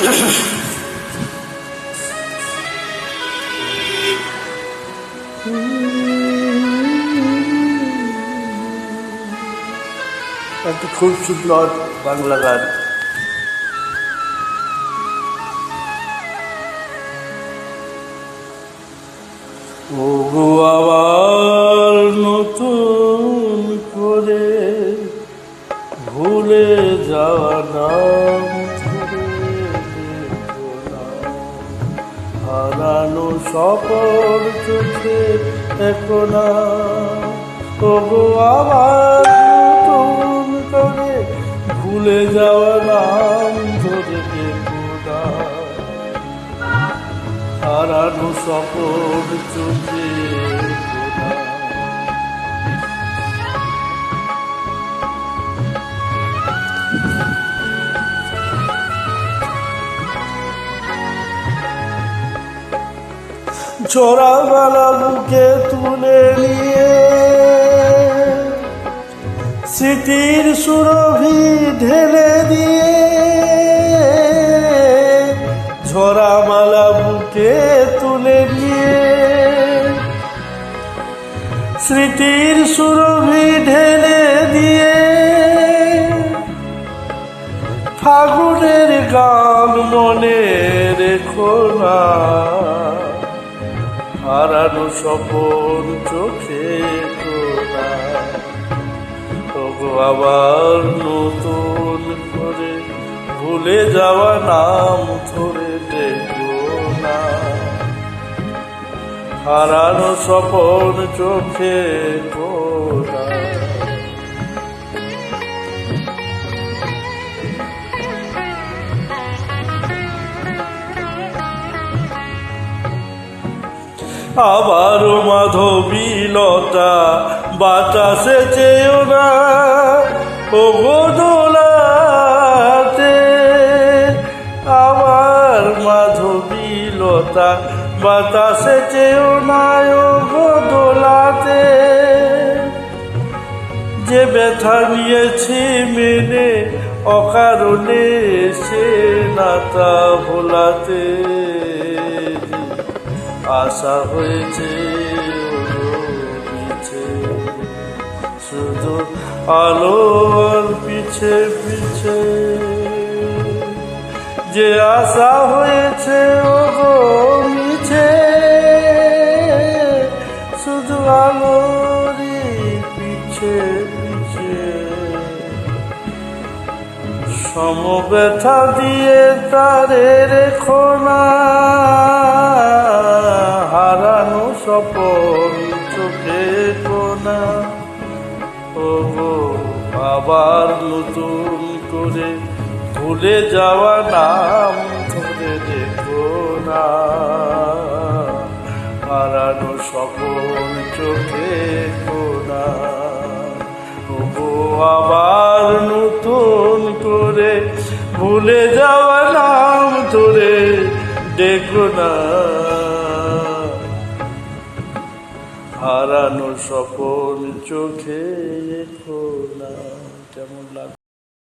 একটা খুব সুন্দর বাংলা গান। ও গো আবার নতুন করে ভুলে যাওয়া নাম হারানো সকল চোখে এখন তবু আবার নতুন করে ভুলে যাওয়া নাম ধরে হারানো চোখে ছোড়াবেলা বুকে তুলে নিয়ে স্মৃতির সুরভি ঢেলে দিয়ে ঝরা মালা বুকে তুলে নিয়ে স্মৃতির সুরভি ঢেলে দিয়ে ফাগুনের গান মনে রেখো না। হারানো সপন চোখে তবু আবার নতুন করে ভুলে যাওয়া নাম ধরে দেখো না। হারানো সপন চোখে কোনা আবারও মাধবীলতা বাতাসে চেয়েও না। ও গোদোলাতে আবার মাধবীলতা বাতাসে চেয়েও না ও গোদোলাতে যে ব্যথা নিয়েছি মেনে অকারণে সে নাতা ভোলাতে। আশা হয়েছে শুধু আলোর পিছে পিছে। যে আশা হয়েছে ও গো মিছে। শুধু আলোরই পিছে পিছে। সমব্যথা দিয়ে তারে রেখো না। কোনা ও আবার নতুন করে ভুলে যাওয়া নাম ধরে দেখো না। হারানো সকল চোখে কোনা ও আবার নতুন করে ভুলে যাওয়া নাম ধরে দেখো না। হারানো সপন চোখে খোলা। কেমন লাগে